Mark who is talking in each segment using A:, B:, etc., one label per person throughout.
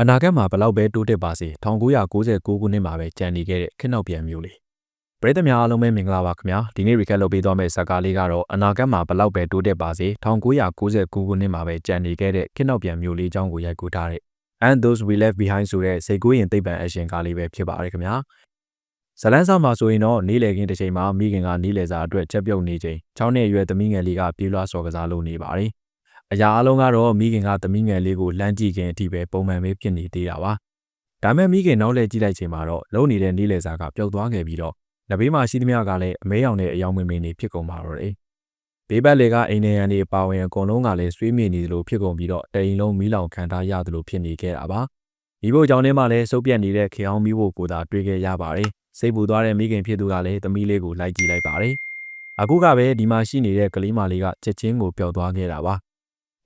A: အနာဂတ်မှာဘလောက်ပဲတိုးတက်ပါစေ1999ခုနှစ်မှာပဲကြံနေခဲ့တဲ့ခေတ်နောက်ပြန်မျိုးလေးပရိသတ်များအားလုံးပဲမင်္ဂလာပါခင်ဗျာဒီနေ့ recap လုပ်ပေးသွားမယ့်ဇာတ်ကားလေးကတော့အနာဂတ်မှာဘလောက်ပဲတိုးတက်ပါစေ1999ခုနှစ်မှာပဲကြံနေခဲ့တဲ့ခေတ်နောက်ပြန်မျိုးလေးအကြောင်းကိုရိုက်ကူးထားတဲ့ And Those We Left Behind ဆိုတဲ့စိတ်ကူးရင်သိပ္ပံအရှင်ကားလေးပဲဖြစ်ပါတယ်ခင်ဗျာဇလန်းစာမှာဆိုရင်တော့နေ့လည်ခင်းတစ်ချိန်မှာမိခင်ကနေ့လည်စာအတွက်ချက်ပြုတ်နေချိန်6နှစ်အရွယ်သမီးငယ်လေးကပြေးလွှားစော်ကစားလုပ်နေပါတယ် အရာအလုံးကတော့မိခင်ကသမီးငယ်လေးကိုလမ်းကြည့်ခင်အထိပဲပုံမှန်ပဲဖြစ်နေသေးတာပါ။ဒါမဲ့မိခင်နောက်လဲကြည့်လိုက်ချိန်မှာတော့လုံနေတဲ့နီးလေစာကပျောက်သွားခဲ့ပြီးတော့လက်ဘေးမှာရှိသမျှကလည်းအမဲရောင်နဲ့အယောင်မင်းမင်းနေဖြစ်ကုန်ပါတော့တယ်။ဘေးဘက်လေကအိမ်နေရန်တွေပါဝင်အကုန်လုံးကလည်းဆွေးမြေ့နေသလိုဖြစ်ကုန်ပြီးတော့တအိမ်လုံးမီးလောင်ခံထားရသလိုဖြစ်နေခဲ့တာပါ။မိဖို့ကြောင့်ထဲမှာလည်းစုပ်ပြတ်နေတဲ့ခေအောင်မိဖို့ကိုသာတွေ့ခဲ့ရပါတယ်။စိတ်ပူသွားတဲ့မိခင်ဖြစ်သူကလည်းသမီးလေးကိုလိုက်ကြည့်လိုက်ပါတယ်။အခုကပဲဒီမှာရှိနေတဲ့ကလေးမလေးကချက်ချင်းကိုပျောက်သွားခဲ့တာပါ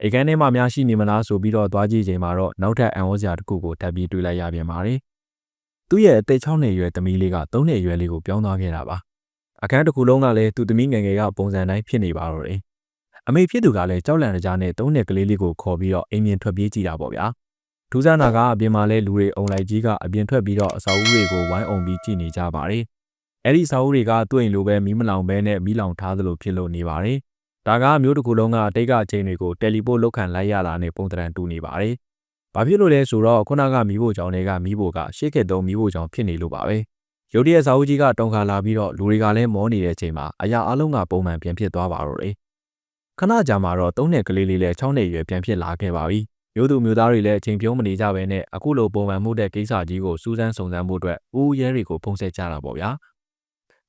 A: အိတ်ကန်းထဲမှာများရှိနေမလားဆိုပြီးတော့သွားကြည့်ချိန်မှာတော့နောက်ထပ်အံဩစရာတစ်ခုကိုထပ်ပြီးတွေ့လိုက်ရပြန်ပါတယ်။သူ့ရဲ့အသက်6နှစ်အရွယ်သမီးလေးက3နှစ်အရွယ်လေးကိုပြောင်းသွားခဲ့တာပါ။အခန်းတစ်ခုလုံးကလည်းသူ့သမီးငယ်ငယ်ကပုံစံတိုင်းဖြစ်နေပါတော့တယ်။အမေဖြစ်သူကလည်းကြောက်လန့်တကြားနဲ့3နှစ်ကလေးလေးကိုခေါ်ပြီးတော့အိမ်မြင်ထွက်ပြေးကြည့်တာပေါ့ဗျာ။ထူးဆန်းတာကအပြင်မှာလဲလူတွေအုံလိုက်ကြီးကအပြင်ထွက်ပြီးတော့အစာအုပ်တွေကိုဝိုင်းအုံပြီးကြည့်နေကြပါတယ်။အဲ့ဒီအစာအုပ်တွေကသူ့အိမ်လိုပဲမီးမလောင်ဘဲနဲ့မီးလောင်ထားသလိုဖြစ်လို့နေပါတယ်။ ဒါကမျိုးတစ်ခုလုံးကတိတ်ကချိန်တွေကိုတယ်လီပို့လောက်ခံလိုက်ရတာနဲ့ပုံတံတူနေပါတယ်။ဘာဖြစ်လို့လဲဆိုတော့ခုနကမီးဖို့ကြောင်တွေကမီးဖို့ကရှေ့ခေတ်သုံးမီးဖို့ကြောင်ဖြစ်နေလို့ပါပဲ။ရုတ်တရက်စာအုပ်ကြီးကတုံခါလာပြီးတော့လူတွေကလည်းမောနေတဲ့ချိန်မှာအရာအလုံးကပုံမှန်ပြန်ဖြစ်သွားပါတော့တယ်။ခဏကြာမှတော့သုံးနှစ်ကလေးလေးလည်း6နှစ်ရွယ်ပြန်ဖြစ်လာခဲ့ပါပြီ။မျိုးသူမျိုးသားတွေလည်းအချိန်ပြုံးမနေကြဘဲနဲ့အခုလိုပုံမှန်မှုတဲ့ကိစ္စကြီးကိုစူးစမ်းစုံစမ်းဖို့အတွက်ဦးရဲတွေကိုဖုံးဆက်ကြတာပေါ့ဗျာ။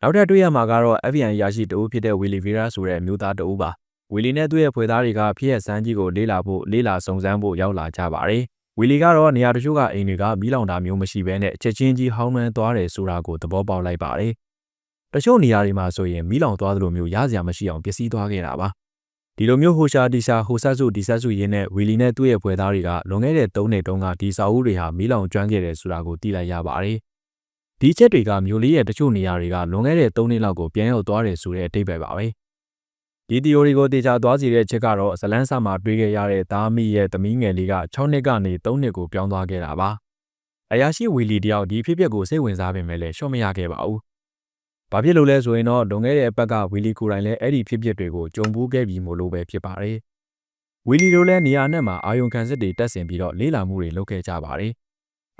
A: နောက်ထပ်တွေ့ရမှာကတော့ FBI ရရှိတဦးဖြစ်တဲ့ဝီလီဗီရာဆိုတဲ့မျိုးသားတဦးပါဝီလီနဲ့သူ့ရဲ့ဖွေသားတွေကဖြစ်ရစမ်းကြီးကိုလေးလာဖို့လေးလာစုံစမ်းဖို့ရောက်လာကြပါတယ်ဝီလီကတော့နေရာတချို့ကအိမ်တွေကမီးလောင်တာမျိုးမရှိဘဲနဲ့ချက်ချင်းကြီးဟောင်းနှမ်းသွားတယ်ဆိုတာကိုသဘောပေါက်လိုက်ပါတယ်တချို့နေရာတွေမှာဆိုရင်မီးလောင်သွားသလိုမျိုးရစရာမရှိအောင်ပျက်စီးသွားခဲ့တာပါဒီလိုမျိုးဟိုရှာဒီရှာဟိုဆက်စုဒီဆက်စုရင်းနဲ့ဝီလီနဲ့သူ့ရဲ့ဖွယ်သားတွေကလွန်ခဲ့တဲ့၃နှစ်တုန်းကဒီစာအုပ်တွေဟာမီးလောင်ကျွမ်းခဲ့တယ်ဆိုတာကိုသိလိုက်ရပါတယ် ဒီချက်တွေကမျိုးလေးရဲ့တချို့နေရာတွေကလွန်ခဲ့တဲ့3နှစ်လောက်ကိုပြန်ရောက်သွားတယ်ဆိုတဲ့အတိတ်ပဲပါပဲဒီ theory ကိုတေချာသွားစီတဲ့ချက်ကတော့ဇလန်းဆာမှာတွေးခဲ့ရတဲ့သားမိရဲ့သမီးငယ်လေးက6နှစ်ကနေ3နှစ်ကိုပြောင်းသွားခဲ့တာပါအရာရှိဝီလီတယောက်ဒီဖြစ်ပျက်ကိုစိတ်ဝင်စားပေမဲ့လည်းရှော့မရခဲ့ပါဘူးဘာဖြစ်လို့လဲဆိုရင်တော့လွန်ခဲ့တဲ့အပတ်ကဝီလီကိုယ်တိုင်လည်းအဲ့ဒီဖြစ်ပျက်တွေကိုကြုံဘူးခဲ့ပြီးမို့လို့ပဲဖြစ်ပါတယ်ဝီလီတို့လည်းနေရာနဲ့မှာအာယုံခံစစ်တွေတက်ဆင်ပြီးတော့လေးလာမှုတွေလုပ်ခဲ့ကြပါတယ်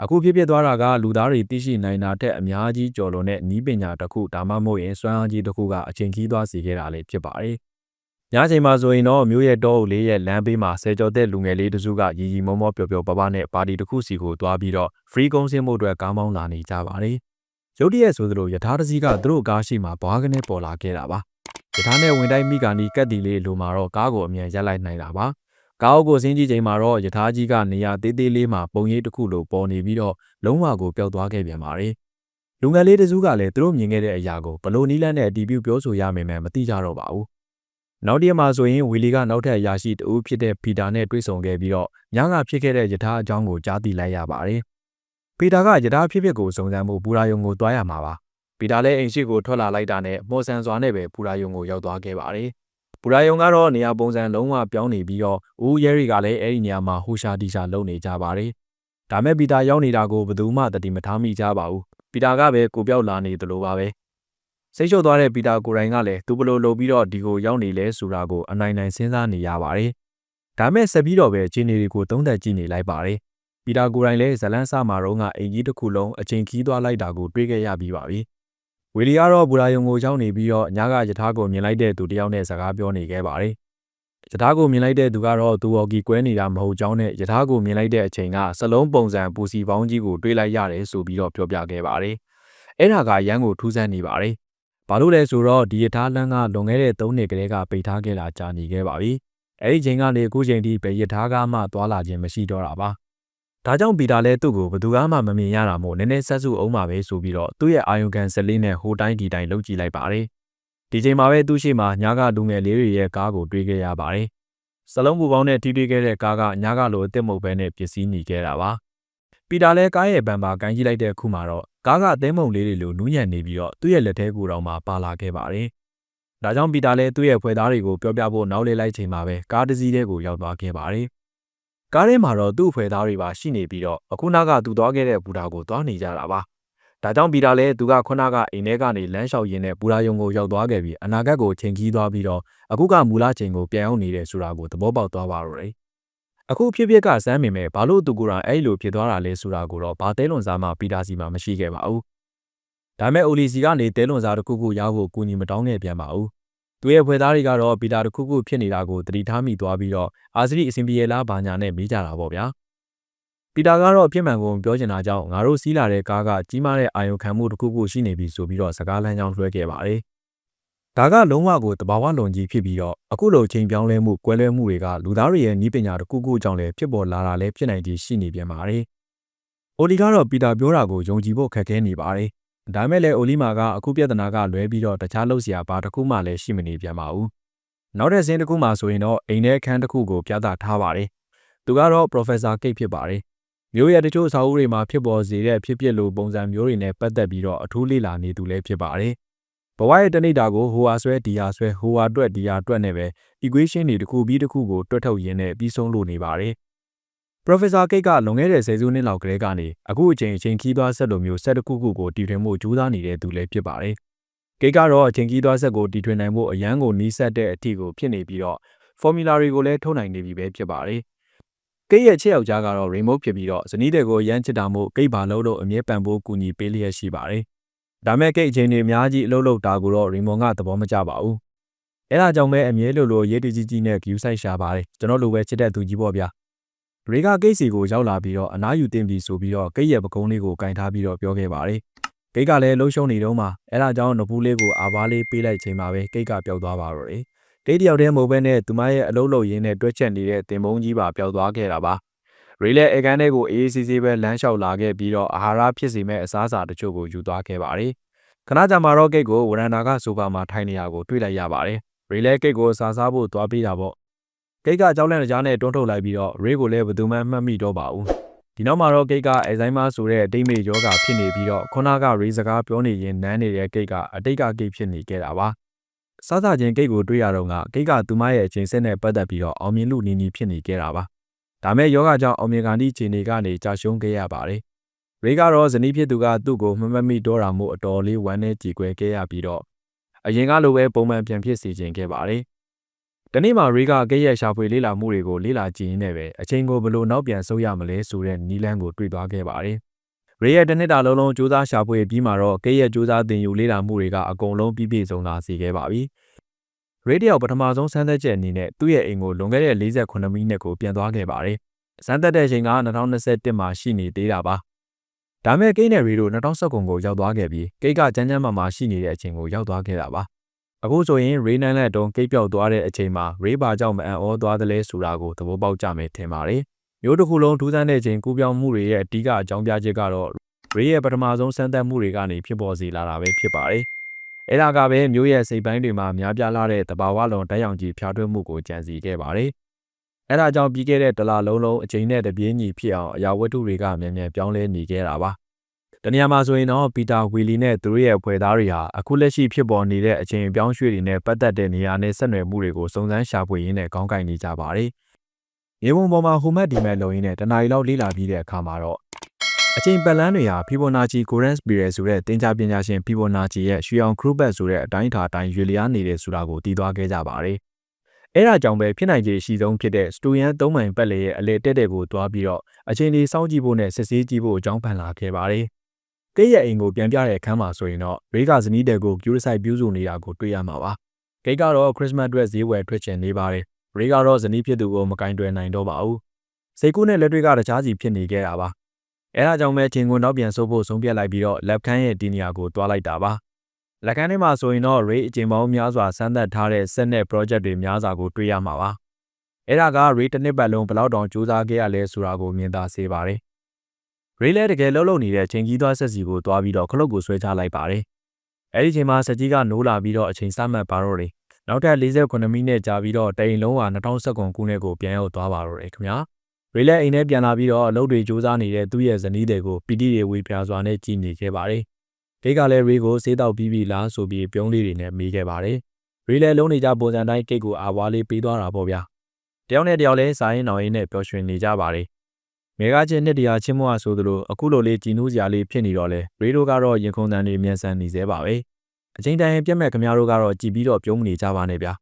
A: အခုဖြစ်ဖြစ်သွားတာကလူသားတွေသိရှိနိုင်တာထက်အများကြီးကျော်လွန်တဲ့နီးပညာတစ်ခုဒါမှမဟုတ်ရင်စွမ်းအားကြီးတစ်ခုကအချိန်ကြီးသွားစေခဲ့တာလည်းဖြစ်ပါတယ်။ညချိန်မှာဆိုရင်တော့မျိုးရဲ့တောအုပ်လေးရဲ့လမ်းဘေးမှာဆယ်ကျော်သက်လူငယ်လေးတစုကရီရီမောမောပျော်ပျော်ပါးပါးနဲ့ပါတီတစ်ခုစီကိုသွားပြီးတော့ free ကုန်းစင်းမှုအတွက်ကားမောင်းလာနေကြပါတယ်။ရုတ်တရက်ဆိုသလိုယထာတစည်းကသူတို့ကားရှိမှာဘွားကနေပေါ်လာခဲ့တာပါ။ယထာနဲ့ဝင်တိုင်းမိကာနီကတ်တီလေးလိုမှာတော့ကားကိုအမြန်ရက်လိုက်နိုင်တာပါ။ ကားအုပ်ကိုဆင်းကြည့်ချိန်မှာတော့ယထာကြီးကနေရာသေးသေးလေးမှာပုံရိပ်တစ်ခုလိုပေါ်နေပြီးတော့လုံးဝကိုပျောက်သွားခဲ့ပြန်ပါတယ်။လူငယ်လေးတစုကလည်းသူတို့မြင်ခဲ့တဲ့အရာကိုဘလို့နီးလန်းနဲ့အတီးပြုပြောဆိုရမယ်မှမသိကြတော့ပါဘူး။နောက်တရက်မှာဆိုရင်ဝီလီကနောက်ထပ်အရာရှိတဦးဖြစ်တဲ့ပီတာနဲ့တွေ့ဆုံခဲ့ပြီးတော့ညကဖြစ်ခဲ့တဲ့ယထာအကြောင်းကိုကြားသိလိုက်ရပါတယ်။ပီတာကယထာဖြစ်ဖြစ်ကိုစုံစမ်းမှုပူရာယုံကိုတွားရမှာပါ။ပီတာလည်းအိမ်ရှိကိုထွက်လာလိုက်တာနဲ့မော်ဆန်စွာနဲ့ပဲပူရာယုံကိုရောက်သွားခဲ့ပါတယ်။ ဘူရာယုံကတော့နေရာပုံစံလုံးဝပြောင်းနေပြီးတော့ဦးရဲရီကလည်းအဲ့ဒီနေရာမှာဟိုရှာတီရှာလုံနေကြပါတယ်။ဒါမဲ့ပီတာရောက်နေတာကိုဘယ်သူမှတတိမထားမိကြပါဘူး။ပီတာကပဲကိုပြောက်လာနေသလိုပါပဲ။စိတ်လျှော့သွားတဲ့ပီတာကိုယ်တိုင်ကလည်းသူဘလို့လုပ်ပြီးတော့ဒီကိုရောက်နေလဲဆိုတာကိုအနိုင်နိုင်စဉ်းစားနေရပါတယ်။ဒါမဲ့ဆက်ပြီးတော့ပဲခြေနေတွေကိုသုံးသက်ကြည့်နေလိုက်ပါတယ်။ပီတာကိုယ်တိုင်လည်းဇလန်းဆာမာတော့ကအင်ကြီးတစ်ခုလုံးအချိန်ခီးသွားလိုက်တာကိုတွေးခဲ့ရပြီးပါပြီ။ ဝီလီကတော့ဘူရာယုံကိုရောက်နေပြီးတော့ညကယထာကိုမြင်လိုက်တဲ့သူတယောက်နဲ့စကားပြောနေခဲ့ပါတယ်။ယထာကိုမြင်လိုက်တဲ့သူကတော့သူော်ကီကွဲနေတာမဟုတ်ကြောင်းနဲ့ယထာကိုမြင်လိုက်တဲ့အချိန်ကစလုံးပုံစံပူစီပေါင်းကြီးကိုတွေးလိုက်ရတယ်ဆိုပြီးတော့ပြောပြခဲ့ပါတယ်။အဲ့ဒါကရန်ကိုထူးဆန်းနေပါတယ်။ဘာလို့လဲဆိုတော့ဒီယထာလန်းကလွန်ခဲ့တဲ့၃နှစ်ကလေးကပိတ်ထားခဲ့တာကြာနေခဲ့ပါပြီ။အဲ့ဒီချိန်ကနေအခုချိန်ထိပဲယထာကမှသွာလာခြင်းမရှိတော့တာပါ။ ဒါကြောင့်ပီတာလည်းသူ့ကိုဘသူမှမမြင်ရတာမို့နည်းနည်းဆက်စုအောင်ပါပဲဆိုပြီးတော့သူ့ရဲ့အာယုံကန်ဇလေးနဲ့ဟိုတိုင်းဒီတိုင်းလှုပ်ကြည့်လိုက်ပါတယ်။ဒီချိန်မှာပဲသူ့ရှိမှညာကလူငယ်လေးတွေရဲ့ကားကိုတွေးခဲ့ရပါတယ်။စလုံးပူပေါင်းနဲ့ထိတွေးခဲ့တဲ့ကားကညာကလိုအစ်စ်မုတ်ပဲနဲ့ပစ္စည်းညီခဲ့တာပါ။ပီတာလည်းကားရဲ့ဘန်ပါကန်ကြည့်လိုက်တဲ့ခုမှာတော့ကားကအသေးမုံလေးတွေလိုနူးညံ့နေပြီးတော့သူ့ရဲ့လက်ထဲကိုယ်တော်မှပါလာခဲ့ပါတယ်။ဒါကြောင့်ပီတာလည်းသူ့ရဲ့ဖွဲ့သားတွေကိုပြောပြဖို့နောက်လေလိုက်ချိန်မှာပဲကားတစ်စီးထဲကိုရောက်သွားခဲ့ပါတယ်။ ကားထဲမှာတော့သူ့အဖွဲသားတွေပါရှိနေပြီးတော့အခုနောက်ကသူသွားခဲ့တဲ့ဘူတာကိုသွားနေကြတာပါဒါကြောင့်ပီတာလည်းသူကခုနကအိမ်ထဲကနေလမ်းလျှောက်ရင်းနဲ့ဘူရာယုံကိုရောက်သွားခဲ့ပြီးအနာဂတ်ကိုချိန်ကြီးသွားပြီးတော့အခုကမူလချိန်ကိုပြန်ရောက်နေတယ်ဆိုတာကိုသဘောပေါက်သွားပါတော့တယ်အခုဖြစ်ဖြစ်ကစမ်းမိမယ်ဘာလို့သူကိုယ်တိုင်အဲ့လိုဖြစ်သွားတာလဲဆိုတာကိုတော့ဘာတဲလွန်စားမှပီတာစီမှာမရှိခဲ့ပါဘူးဒါမဲ့အိုလီစီကနေတဲလွန်စားတစ်ခုခုရဖို့ကူညီမတောင်းခဲ့ပြန်ပါဘူး သူရဲ့ဖွဲ့သားတွေကတော့ပီတာတစ်ခုခုဖြစ်နေတာကိုသတိထားမိသွားပြီးတော့အာစရီအစင်ပြေလားဘာညာနဲ့မေးကြတာပေါ့ဗျာပီတာကတော့အပြစ်မှန်ကိုပြောချင်တာကြောင့်ငါတို့စီးလာတဲ့ကားကကြီးမားတဲ့အာယုံခံမှုတစ်ခုခုရှိနေပြီဆိုပြီးတော့စကားလမ်းကြောင်းလွှဲခဲ့ပါတယ်ဒါကလုံးဝကိုတဘာဝလွန်ကြီးဖြစ်ပြီးတော့အခုလိုချိန်ပြောင်းလဲမှုကွဲလွဲမှုတွေကလူသားတွေရဲ့ဤပညာတစ်ခုခုကြောင့်လည်းဖြစ်ပေါ်လာတာလည်းဖြစ်နိုင်ခြေရှိနေပြန်ပါတယ်။အိုလီကတော့ပီတာပြောတာကိုယုံကြည်ဖို့ခက်ခဲနေပါတယ်။ ဒါမဲ့လည်းအိုလီမာကအခုပြဿနာကလွဲပြီးတော့တခြားလုပ်စရာဘာတစ်ခုမှလည်းရှိမနေပြန်ပါဘူး။နောက်တဲ့ဇင်းတစ်ခုမှဆိုရင်တော့အိမ်ထဲအခန်းတစ်ခုကိုပြသထားပါတယ်။သူကတော့ Professor Kate ဖြစ်ပါတယ်။မျိုးရတချို့အစာအုပ်တွေမှာဖြစ်ပေါ်စေတဲ့ဖြစ်ပျက်လိုပုံစံမျိုးတွေနဲ့ပတ်သက်ပြီးတော့အထူးလေ့လာနေသူလည်းဖြစ်ပါတယ်။ဘဝရဲ့တနေ့တာကိုဟိုဟာဆွဲဒီဟာဆွဲဟိုဟာတွက်ဒီဟာတွက်နဲ့ပဲ equation တွေတစ်ခုပြီးတစ်ခုကိုတွက်ထုတ်ရင်းနဲ့ပြီးဆုံးလို့နေပါတယ်။ Professor Cake ကလွန်ခဲ့တဲ့ဆယ်စုနှစ်လောက်ကလေးကနေအခုအချိန်အချိန်ခီးသွားဆက်လိုမျိုးဆက်တစ်ခုခုကိုတည်ထွင်မှုကြိုးစားနေတဲ့သူလည်းဖြစ်ပါတယ်။ Cake ကတော့အချိန်ခီးသွားဆက်ကိုတည်ထွင်နိုင်ဖို့အရန်ကိုနီးစပ်တဲ့အထီကိုဖြစ်နေပြီးတော့ formula တွေကိုလည်းထုတ်နိုင်နေပြီပဲဖြစ်ပါတယ်။ကိတ်ရဲ့ချစ်ယောက်ျားကတော့ remote ဖြစ်ပြီးတော့ဇနီးတဲ့ကိုရမ်းချစ်တာမို့ကိတ်ပါလို့လို့အမြဲပံ့ပိုးကူညီပေးလျက်ရှိပါတယ်ဒါမဲ့ကိတ်အချိန်တွေအများကြီးအလုပ်လုပ်တာကိုတော့ရီမွန်ကသဘောမကျပါဘူး။အဲဒါကြောင့်ပဲအမြဲလိုလိုရေးတကြီးကြီးနဲ့ view site ရှာပါတယ်ကျွန်တော်လိုပဲချစ်တဲ့သူကြီးပေါ့ဗျာ။ ရေကကိတ်စီကိုရောက်လာပြီးတော့အနားယူတင်ပြီးဆိုပြီးတော့ကိတ်ရဲ့ပကုံးလေးကိုကင်ထားပြီးတော့ပြောခဲ့ပါတယ်။ကိတ်ကလည်းလှုပ်ရှုံနေတော့မှအဲဒါကြောင့်နဖူးလေးကိုအာဘားလေးပေးလိုက်ချိန်မှာပဲကိတ်ကပျောက်သွားပါတော့တယ်။ကိတ်တယောက်တည်းမဟုတ်ဘဲနဲ့သူမရဲ့အလုပ်လုပ်ရင်းနဲ့တွဲချက်နေတဲ့တင်မုံကြီးပါပျောက်သွားခဲ့တာပါ။ရေလဲအေကန်တဲ့ကိုအေးအေးဆေးဆေးပဲလမ်းလျှောက်လာခဲ့ပြီးတော့အာဟာရဖြစ်စေမဲ့အစားအစာတချို့ကိုယူသွားခဲ့ပါတယ်။ခဏကြာမှာတော့ကိတ်ကိုဝရန်နာကဆိုဖာမှာထိုင်နေရကိုတွေ့လိုက်ရပါတယ်။ရေလဲကိတ်ကိုစားစားဖို့သွားပေးတာပေါ့။ ကိတ်ကကြောက်လန့်ကြားနဲ့တွန်းထုတ်လိုက်ပြီးတော့ရေကိုလည်းဘယ်သူမှမှတ်မိတော့ပါဘူး။ဒီနောက်မှာတော့ကိတ်ကအဇိုင်းမားဆိုတဲ့အတိတ်မေယောဂဖြစ်နေပြီးတော့ခုနကရေစကားပြောနေရင်နန်းနေတဲ့ကိတ်ကအတိတ်ကကိတ်ဖြစ်နေခဲ့တာပါ။စားစားချင်းကိတ်ကိုတွေ့ရတော့ကကိတ်ကသူမရဲ့အချိန်ဆက်နဲ့ပတ်သက်ပြီးတော့အောင်မြင်လူနီနီဖြစ်နေခဲ့တာပါ။ဒါမဲ့ယောဂကြောင့်အောင်မြင်ကန်ဒီခြေနေကနေကြာရှုံးခဲ့ရပါတယ်ရေကတော့ဇနီးဖြစ်သူကသူ့ကိုမမမိတော့တာမို့အတော်လေးဝမ်းနဲ့ကြည်ကွယ်ခဲ့ရပြီးတော့အရင်ကလိုပဲပုံမှန်ပြန်ဖြစ်စီခြင်းခဲ့ပါတယ်။ ဒီနေ့မှာရေကကဲ့ရဲ့ရှာဖွေလေးလာမှုတွေကိုလေးလာကြည့်ရင်းနဲ့ပဲအချိန်ကိုဘလို့နောက်ပြန်ဆုပ်ရမလဲဆိုတဲ့နီလန်းကိုတွေ့သွားခဲ့ပါတယ်။ရေရဲ့တစ်နှစ်တာလုံးလုံးစူးစမ်းရှာဖွေပြီးမှတော့ကဲ့ရဲ့စူးစမ်းတင်ယူလေးလာမှုတွေကအကုန်လုံးပြည့်ပြည့်စုံလာစေခဲ့ပါပြီ။ရေတယောက်ပထမဆုံးဆန်းသက်ချက်အနေနဲ့သူ့ရဲ့အိမ်ကိုလွန်ခဲ့တဲ့48မိနစ်ကိုပြန်သွားခဲ့ပါတယ်။စမ်းသက်တဲ့အချိန်က2021မှာရှိနေသေးတာပါ။ဒါမဲ့ကိတ်နဲ့ရီတို့2019ကိုရောက်သွားခဲ့ပြီးကိတ်ကကြမ်းကြမ်းမာမာရှိနေတဲ့အချိန်ကိုရောက်သွားခဲ့တာပါ အခုဆိုရင်ရေနန်းလက်တုံးကိတ်ပြောက်သွားတဲ့အချိန်မှာရေပါကြောင့်မအံ့ဩသွားသလဲဆိုတာကိုသဘောပေါက်ကြမယ်ထင်ပါတယ်မျိုးတစ်ခုလုံးထူးဆန်းတဲ့အချိန်ကူးပြောင်းမှုတွေရဲ့အဓိကအကြောင်းပြချက်ကတော့ရေရဲ့ပထမဆုံးစမ်းသပ်မှုတွေကနေဖြစ်ပေါ်စေလာတာပဲဖြစ်ပါတယ်အဲ့ဒါကပဲမျိုးရဲ့စိတ်ပိုင်းတွေမှာများပြားလာတဲ့တဘာဝလွန်တိုက်ရောင်ကြီးဖျားထွင်းမှုကိုကြံစီခဲ့ပါတယ်အဲဒါကြောင့်ပြီးခဲ့တဲ့တလလုံးလုံးအချိန်နဲ့တပြေးညီဖြစ်အောင်အရာဝတ္ထုတွေကမြန်မြန်ပြောင်းလဲနေခဲ့တာပါ။ တနည်းမှာဆိုရင်တော့ပီတာဝီလီနဲ့သူတို့ရဲ့ဖွဲ့သားတွေဟာအခုလက်ရှိဖြစ်ပေါ်နေတဲ့အချိန်အပြောင်းရွှေ့တွေနဲ့ပတ်သက်တဲ့နေရာနဲ့ဆက်နွယ်မှုတွေကိုစုံစမ်းရှာဖွေရင်းနဲ့ခေါင်းကိုက်နေကြပါတယ်။ရေပုံပေါ်မှာဟိုမက်ဒီမက်လုံရင်းနဲ့တနားရီလောက်လေ့လာပြီးတဲ့အခါမှာတော့အချိန်ပတ်လန်းတွေဟာဖီဘိုနာချီကိုရန်စပီရယ်ဆိုတဲ့တင်ကြပညာရှင်ဖီဘိုနာချီရဲ့ရွှေအောင်ခရုဘတ်ဆိုတဲ့အတိုင်းအတာအတိုင်းရွေလျားနေတယ်ဆိုတာကိုသိသွားခဲ့ကြပါတယ်။အဲဒါကြောင့်ပဲဖြစ်နိုင်ခြေရှိဆုံးဖြစ်တဲ့စတူယန်သုံးမိုင်ပတ်လေရဲ့အလေတက်တဲ့ကိုတွားပြီးတော့အချိန်လေးစောင့်ကြည့်ဖို့နဲ့စစ်ဆေးကြည့်ဖို့အကြောင်းပန်လာခဲ့ပါတယ်။ ကိတ်ရဲ့အိမ်ကိုပြန်ပြတဲ့အခန်းမှာဆိုရင်တော့ရေကဇနီးတဲ့ကိုကျူရဆိုင်ပြုစုနေတာကိုတွေ့ရမှာပါ။ကိတ်ကတော့ခရစ်စမတ်အတွက်ဈေးဝယ်ထွက်ချင်နေပါတယ်။ရေကတော့ဇနီးဖြစ်သူကိုမကင်တွယ်နိုင်တော့ပါဘူး။စိတ်ကူးနဲ့လက်တွေကတခြားစီဖြစ်နေခဲ့တာပါ။အဲဒါကြောင့်ပဲချင်းကိုနောက်ပြန်ဆုပ်ဖို့ဆုံးဖြတ်လိုက်ပြီးတော့လက်ခန်းရဲ့ဒီနေရာကိုတွားလိုက်တာပါ။လက်ကမ်းထဲမှာဆိုရင်တော့ Ray အကျဉ်းပေါင်းများစွာစမ်းသပ်ထားတဲ့ set နဲ့ project တွေများစွာကိုတွေ့ရမှာပါ။အဲ့ဒါက Ray တစ်နှစ်ပတ်လုံးဘယ်လောက်တောင်စူးစမ်းခဲ့ရလဲဆိုတာကိုမြင်သာစေပါတယ်။ Ray လည်းတကယ်လှုပ်လှုပ်နေတဲ့ချိန်ကြီးသွားဆက်စီကိုတွားပြီးတော့ခလုတ်ကိုဆွဲချလိုက်ပါတယ်။အဲ့ဒီချိန်မှာစက်ကြီးကနိုးလာပြီးတော့အချိန်စမှတ်ပါတော့တယ်။နောက်ထပ်48မိနစ်ကြာပြီးတော့တိန်လုံးဟာ2019ခုနှစ်ကိုပြန်ရောက်သွားပါတော့တယ်ခင်ဗျာ။ရေလက်အိမ်ထဲပြန်လာပြီးတော့အလုပ်တွေစူးစမ်းနေတဲ့သူ့ရဲ့ဇနီးတွေကိုပီတိတွေဝေပြာစွာနဲ့ကြည်နေခဲ့ပါတယ်ဂိတ်ကလည်းရေကိုဆေးတောက်ပြီးပြီလားဆိုပြီးပြုံးလေးတွေနဲ့မေးခဲ့ပါတယ်။ရေလည်းလုံးနေကြပုံစံတိုင်းဂိတ်ကိုအာဝါလေးပေးသွားတာပေါ့ဗျာ။တတယောက်နဲ့တယောက်လည်းစားရင်တော်ရင်နဲ့ပျော်ရွှင်နေကြပါတယ် ငယ်ကချင်းနှစ်တရာချင်းမွားဆိုသလိုအခုလိုလေးကြည်နူးစရာလေးဖြစ်နေတော့လဲရေတို့ကတော့ရင်ခုန်တန်တွေမြန်ဆန်နေသေးပါပဲအချိန်တိုင်းပြက်မဲ့ခမရတို့ကတော့ကြည်ပြီးတော့ပြုံးမနေကြပါနဲ့ဗျာ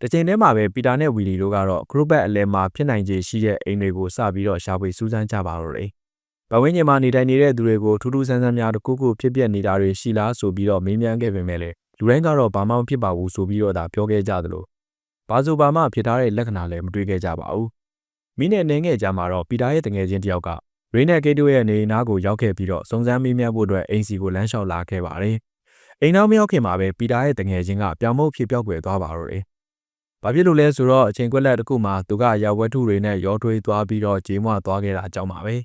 A: တစ်ချိန်တည်းမှာပဲပီတာနဲ့ဝီလီတို့ကတော့ဂရုဘတ်အလဲမှာဖြစ်နိုင်ခြေရှိတဲ့အိမ်တွေကိုစပြီးတော့ရှာဖွေစူးစမ်းကြပါတော့တယ်ဘဝင်းကျင်မှာနေထိုင်နေတဲ့သူတွေကိုထူးထူးဆန်းဆန်းများတခုခုဖြစ်ပျက်နေတာတွေရှိလားဆိုပြီးတော့မေးမြန်းခဲ့ပေမဲ့လည်းလူတိုင်းကတော့ဘာမှမဖြစ်ပါဘူးဆိုပြီးတော့ဒါပြောခဲ့ကြသလိုဘာဆိုဘာမှဖြစ်ထားတဲ့လက္ခဏာလည်းမတွေ့ခဲ့ကြပါဘူး မိနဲ့နေငယ်ကြမှာတော့ပီတာရဲ့တငယ်ချင်းတယောက်ကရေနဲ့ကေတိုရဲ့နေနားကိုရောက်ခဲ့ပြီးတော့စုံစမ်းမေးမြန်းဖို့အတွက်အိမ်စီကိုလမ်းလျှောက်လာခဲ့ပါတယ်အိမ်နောက်မရောက်ခင်မှာပဲပီတာရဲ့တငယ်ချင်းကပြောင်မုတ်ဖြစ်ပြောက်ွယ်သွားပါတော့တယ်ဘာဖြစ်လို့လဲဆိုတော့အချိန်ကွက်လက်တစ်ခုမှာသူကရဝတ္ထုတွေနဲ့ရောထွေးသွားပြီးတော့ဂျေးမွားသွားခဲ့တာအကြောင်းပါပဲ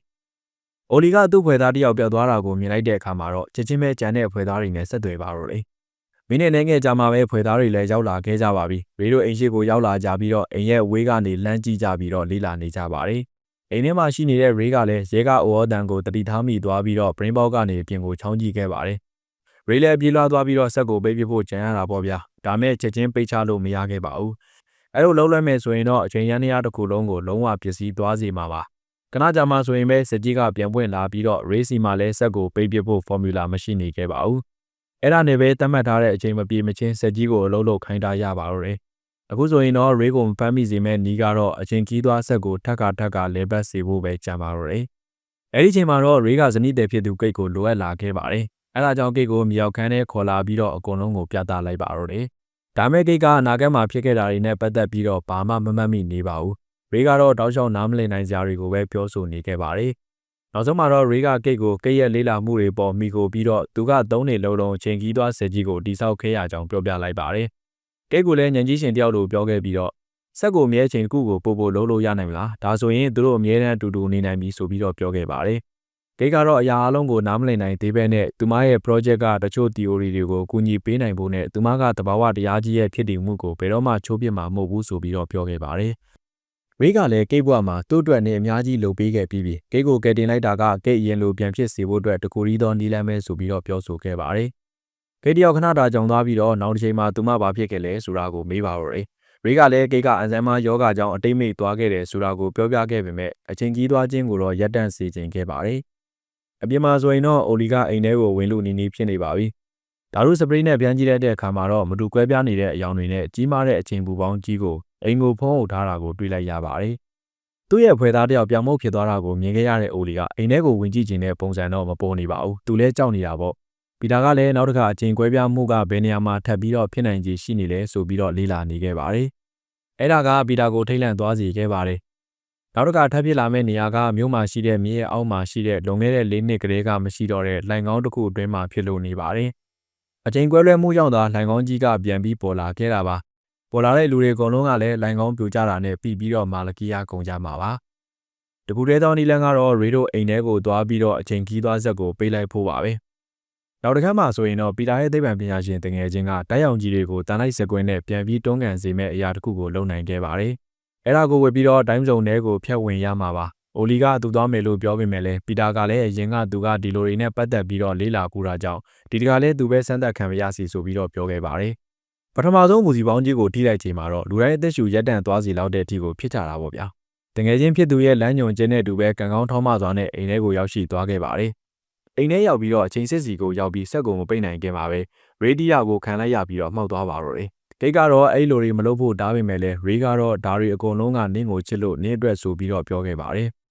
A: ။အိုလီကသူ့ဖွယ်သားတယောက်ပြောက်သွားတာကိုမြင်လိုက်တဲ့အခါမှာတော့ချက်ချင်းပဲကြံတဲ့ဖွယ်သားတွေနဲ့ဆက်သွယ်ပါတော့လေ။ မိနစ်နဲ့ငယ်ကြာမှပဲဖွယ်သားတွေလည်းရောက်လာခဲ့ကြပါပြီ။ရေတို့အိမ်ရှိကိုရောက်လာကြပြီးတော့အိမ်ရဲ့ဝေးကနေလမ်းကြည့်ကြပြီးတော့လေးလာနေကြပါတယ်။အိမ်ထဲမှာရှိနေတဲ့ရေကလည်းရဲကအိုအော်တန်ကိုတတိထားမိသွားပြီးတော့ brain box ကနေပြင်ကိုချောင်းကြည့်ခဲ့ပါတယ်။ရေလည်းပြေးလွှားသွားပြီးတော့ဆက်ကိုပိတ်ပြဖို့ကြံရတာပေါ့ဗျာ။ဒါမဲ့ချက်ချင်းပိတ်ချလို့မရခဲ့ပါဘူး။အဲ့လိုလုံးလွှဲမယ်ဆိုရင်တော့အချိန်ရန်တရားတစ်ခုလုံးကိုလုံးဝပျက်စီးသွားစေမှာပါကနကြာမှဆိုရင်ပဲစက်ကြီးကပြန်ပွင့်လာပြီးတော့ race မှာလည်းဆက်ကိုပိတ်ပစ်ဖို့ formula မရှိနေခဲ့ပါဘူး အဲ့ဒါနဲ့ပဲသတ်မှတ်ထားတဲ့အချိန်မပြေမချင်းစက်ကြီးကိုအလုံးလုံးခိုင်းထားရပါတော့တယ်အခုဆိုရင်တော့ ray ကိုဖမ်းမိစေမဲ့နီးကတော့အချိန်ကြီးသွားဆက်ကိုထက်ကထက်ကလဲပတ်စေဖို့ပဲကြံပါတော့တယ်အဲ့ဒီချိန်မှာတော့ ray ကဇနီးတဲ့ဖြစ်သူကိတ်ကိုလိုအပ်လာခဲ့ပါတယ်အဲ့ဒါကြောင့်ကိတ်ကိုမြောက်ခန်းထဲခေါ်လာပြီးတော့အကုန်လုံးကိုပြသလိုက်ပါတော့တယ်ဒါမဲ့ကိတ်ကအနာဂတ်မှာဖြစ်ခဲ့တာတွေနဲ့ပတ်သက်ပြီးတော့ဘာမှမမှတ်မိနေပါဘူး။ရေကတော့တောက်လျှောက်နားမလည်နိုင်စရာတွေကိုပဲပြောဆိုနေခဲ့ပါတယ်။ နောက်ဆုံးမှာတော့ရေကကိတ်ကိုကိတ်ရဲ့လေးလာမှုတွေပေါ်မိကိုပြီးတော့သူကသုံးနေလုံးလုံးချိန်ကြီးသွားဆက်ကြီးကိုတိဆောက်ခဲ့ရကြောင်းပြောပြလိုက်ပါတယ်။ကိတ်ကိုလည်းညံကြီးရှင်တယောက်လိုပြောခဲ့ပြီးတော့ဆက်ကိုမြဲချိန်တစ်ခုကိုပို့ပို့လုံးလို့ရနိုင်မလား။ဒါဆိုရင်သူတို့အမြဲတမ်းအတူတူနေနိုင်ပြီဆိုပြီးတော့ပြောခဲ့ပါတယ်။ဂိတ်ကတော့အရာအလုံးကိုနားမလည်နိုင်သေးပဲနဲ့သူမရဲ့ project ကတချို့ theory တွေကိုကူညီပေးနိုင်ဖို့နဲ့သူမကတဘာဝတရားကြီးရဲ့ဖြစ်တည်မှုကိုဘယ်တော့မှချိုးပြစ်မှာမဟုတ်ဘူးဆိုပြီးတော့ပြောခဲ့ပါတယ်။ ဝေးကလည်းဂိတ်ဘွားမှာသူ့အတွက်နဲ့အများကြီးလုပ်ပေးခဲ့ပြီးပြီဂိတ်ကိုကယ်တင်လိုက်တာကဂိတ်အရင်လိုပြန်ဖြစ်စေဖို့အတွက်တကူရီသောနီလန်းပဲဆိုပြီးတော့ပြောဆိုခဲ့ပါတယ်။ဂိတ်တယောက်ခဏတာကြောင်သွားပြီးတော့နောက်တစ်ချိန်မှာသူမဘာဖြစ်ခဲ့လဲဆိုတာကိုမေးပါတော့တယ်။ရေကလည်းဂိတ်ကအန်ဇမ်မာယောဂကြောင့်အတိတ်မိတ်သွားခဲ့တယ်ဆိုတာကိုပြောပြခဲ့ပေမဲ့အချိန်ကြီးသွားခြင်းကိုတော့ရပ်တန့်စေခြင်းခဲ့ပါတယ်။အပြင်မှာဆိုရင်တော့အိုလီကအိမ်ထဲကိုဝင်လို့နီးနီးဖြစ်နေပါပြီ။ဓာတ်ရုစပရိတ်နဲ့ပြန်ကြည့်တဲ့အခါမှာတော့မတူကွဲပြားနေတဲ့အယောင်တွေနဲ့ကြီးမားတဲ့အချိန်ပူပေါင်းကြီးကို အိမ်ကိုဖုံးအုပ်ထားတာကိုတွေ့လိုက်ရပါတယ်။သူ့ရဲ့ဖွယ်သားတယောက်ပြောင်မုတ်ဖြစ်သွားတာကိုမြင်ခဲ့ရတဲ့အိုလီကအိမ်ထဲကိုဝင်ကြည့်ခြင်းတဲ့ပုံစံတော့မပေါ်နေပါဘူး။သူလည်းကြောက်နေတာပေါ့။ပီတာကလည်းနောက်တစ်ခါအချိန်ကွဲပြားမှုကဘယ်နေရာမှာထပ်ပြီးတော့ဖြစ်နိုင်ခြေရှိနေလဲဆိုပြီးတော့လေးလာနေခဲ့ပါတယ်။အဲ့ဒါကပီတာကိုထိတ်လန့်သွားစေခဲ့ပါတယ်နောက်တစ်ခါထပ်ဖြစ်လာမယ့်နေရာကမြို့မှာရှိတဲ့မြေရဲ့အောက်မှာရှိတဲ့လွန်ခဲ့တဲ့၄နှစ်ကလေးကမရှိတော့တဲ့လိုင်ကောင်းတစ်ခုအတွင်းမှာဖြစ်လို့နေပါတယ်။အချိန်ကွဲလွဲမှုကြောင့်သာလိုင်ကောင်းကြီးကပြန်ပြီးပေါ်လာခဲ့တာပါ။ ပေါ်လာတဲ့လူတွေအကုန်လုံးကလည်းလိုင်ကောင်းပြိုကျတာနဲ့ပြီးပြီးတော့မာလကီယာကုန်ကြမှာပါ။တပူတဲသောနီလန်ကတော့ရေဒိုအိမ်ထဲကိုသွားပြီးတော့အချိန်ကြီးသွားဆက်ကိုပေးလိုက်ဖို့ပါပဲ။နောက်တစ်ခါမှဆိုရင်တော့ပီတာရဲ့သိပ္ပံပညာရှင်တငယ်ချင်းကတိုက်အောင်ကြီးတွေကိုတန်လိုက်စကွင်းနဲ့ပြန်ပြီးတွန်းကန်စေမဲ့အရာတစ်ခုကိုလုပ်နိုင်ခဲ့ပါတယ်။အဲ့ဒါကိုဝယ်ပြီးတော့တိုင်းစုံထဲကိုဖျက်ဝင်ရမှာပါ။အိုလီကသူသွားမယ်လို့ပြောပေမဲ့လည်းပီတာကလည်းအရင်ကသူကဒီလိုတွေနဲ့ပတ်သက်ပြီးတော့လေးလာကူတာကြောင့်ဒီတကလည်းသူပဲစမ်းသပ်ခံရစီဆိုပြီးတော့ပြောခဲ့ပါတယ်။ ပထမဆုံးမူစီပေါင်းကြီးကိုထိလိုက်ချိန်မှာတော့လူတိုင်းအသက်ရှူရက်တန့်သွားစီလောက်တဲ့အထိကိုဖြစ်ကြတာပေါ့ဗျာ။တငယ်ချင်းဖြစ်သူရဲ့လမ်းညွန်ခြင်းနဲ့တူပဲကံကောင်းထောင်းမစွာနဲ့အိမ်ထဲကိုရောက်ရှိသွားခဲ့ပါတယ်။အိမ်ထဲရောက်ပြီးတော့အချိန်စစ်စီကိုရောက်ပြီးဆက်ကိုမပိတ်နိုင်ခင်ပါပဲရေဒီယာကိုခံလိုက်ရပြီးတော့မှောက်သွားပါတော့တယ်ဂိတ်ကတော့အဲ့လိုတွေမလုပ်ဖို့တားပေမဲ့လည်းရေကတော့ဒါတွေအကုန်လုံးကနင်းကိုချစ်လို့နင်းအတွက်ဆိုပြီးတော့ပြောခဲ့ပါတယ်။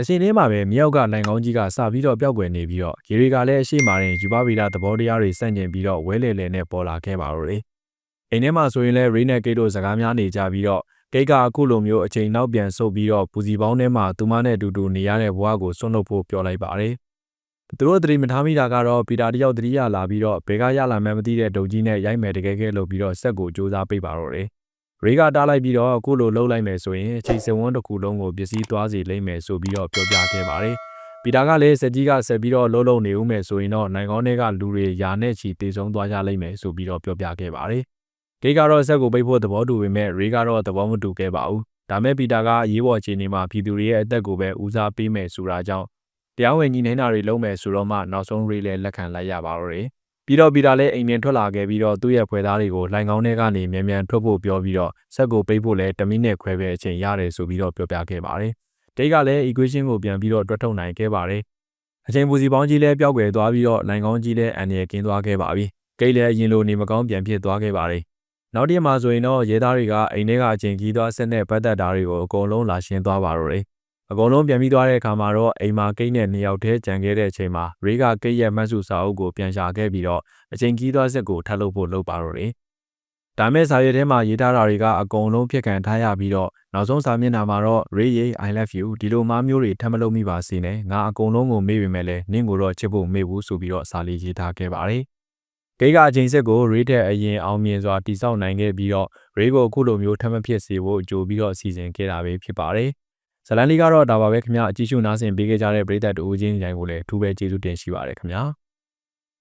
A: တချိန်လေးမှာပဲမြောက်ကနိုင်ကောင်းကြီးကစပြီးတော့ပျောက်ကွယ်နေပြီးတော့ရေတွေကလည်းအရှိမာရင်ယူပဗီဒသဘောတရားတွေစန့်ကျင်ပြီးတော့ဝဲလေလေနဲ့ပေါ်လာခဲ့ပါတော့တယ်။အိမ်ထဲမှာဆိုရင်လည်းရေနဲ့ဂိတ်တို့စကားများနေကြပြီးတော့ဂိတ်ကအခုလိုမျိုးအချိန်နောက်ပြန်ဆုတ်ပြီးတော့ပူစီပေါင်းထဲမှာသူမနဲ့အတူတူနေရတဲ့ဘဝကိုဆွန့်လွတ်ဖို့ပြောလိုက်ပါတယ်။သူတို့သတိမထားမိတာကတော့ပီတာတယောက်သတိရလာပြီးတော့ဘဲကရလာမှန်းမသိတဲ့ဒုံကြီးနဲ့ရိုက်မယ်တကယ်ကဲလို့ပြီးတော့ဆက်ကိုစူးစမ်းပိတ်ပါတော့တယ်။ ရေကတားလိုက်ပြီးတော့အခုလိုလှုပ်လိုက်မယ်ဆိုရင်အချိန်စဝန်းတစ်ခုလုံးကိုပစ္စည်းသွားစီလိမ့်မယ်ဆိုပြီးတော့ပြောပြခဲ့ပါတယ်။ပီတာကလည်းစက်ကြီးကဆက်ပြီးတော့လှုပ်လှုပ်နေဦးမယ်ဆိုရင်တော့နိုင်ကောင်းတွေကလူတွေယာနဲ့ချီတေဆုံးသွားကြလိမ့်မယ်ဆိုပြီးတော့ပြောပြခဲ့ပါတယ်။ဂိတ်ကတော့ဆက်ကိုပိတ်ဖို့သဘောတူပေမဲ့ရေကတော့သဘောမတူခဲ့ပါဘူး။ဒါမဲ့ပီတာကရေးပေါ်အခြေအနေမှာပြည်သူတွေရဲ့အသက်ကိုပဲဦးစားပေးမယ်ဆိုတာကြောင့်တရားဝင်ညီနေတာတွေလုံးမယ်ဆိုတော့မှနောက်ဆုံးရေးလဲလက်ခံလိုက်ရပါတော့တယ် ပြီးတော့ပြီးတာလည်းအိမ်ပြင်ထွက်လာခဲ့ပြီးတော့သူ့ရဲ့ဖွဲ့သားတွေကိုလိုင်ကောင်းထဲကနေမြန်မြန်ထွက်ဖို့ပြောပြီးတော့ဆက်ကိုပိတ်ဖို့လည်း10မိနစ်ခွဲပဲအချိန်ရတယ်ဆိုပြီးတော့ပြောပြခဲ့ပါတယ်။တိတ်ကလည်း equation ကိုပြန်ပြီးတော့တွက်ထုတ်နိုင်ခဲ့ပါတယ်။အချိန်ပူစီပေါင်းကြီးလည်းပျောက်ကွယ်သွားပြီးတော့လိုင်ကောင်းကြီးလည်းအန်ရယ်ကင်းသွားခဲ့ပါပြီ။ကိတ်လည်းအရင်လိုနေမကောင်းပြန်ဖြစ်သွားခဲ့ပါတယ်။နောက်တစ်ရက်မှာဆိုရင်တော့ရဲသားတွေကအိမ်ထဲကအချိန်ကြီးသွားဆက်နဲ့ပတ်သက်တာတွေကိုအကုန်လုံးလာရှင်းသွားပါတော့တယ်။ အကုန်လုံးပြန်ပြီးသွားတဲ့အခါမှာတော့အိမ်မှာကိတ်နဲ့နှစ်ယောက်တည်းကြံခဲ့တဲ့အချိန်မှာရေကကိတ်ရဲ့မတ်စုစာအုပ်ကိုပြန်ရှာခဲ့ပြီးတော့အချိန်ကြီးသွားဆက်ကိုထပ်လုပ်ဖို့လုပ်ပါတော့တယ်။ဒါမဲ့စာရွက်ထဲမှာရေးထားတာတွေကအကုန်လုံးဖြစ်ကန်ထားရပြီးတော့နောက်ဆုံးစာမျက်နှာမှာတော့ Ray Ray I love you ဒီလိုမားမျိုးတွေထပ်မလုပ်မိပါစေနဲ့ငါအကုန်လုံးကိုမေ့ပေမဲ့လည်းနင့်ကိုတော့ချစ်ဖို့မေ့ဘူးဆိုပြီးတော့စာလေးရေးထားခဲ့ပါတယ်။ဂိတ်ကအချိန်စစ်ကို Ray တဲ့အရင်အောင်မြင်စွာတိစောက်နိုင်ခဲ့ပြီးတော့ Ray ကိုအခုလိုမျိုးထပ်မဖြစ်စေဖို့ကြိုပြီးတော့စီစဉ်ခဲ့တာပဲဖြစ်ပါတယ်။ ဇလန်လီကတော့ဒါပါပဲခင်ဗျအကြည့်ရှုနားဆင်ပေးခဲ့ကြတဲ့ပရိသတ်တို့ချင်းတိုင်းကိုလည်းအထူးပဲကျေးဇူးတင်ရှိပါတယ်ခင်ဗျာ။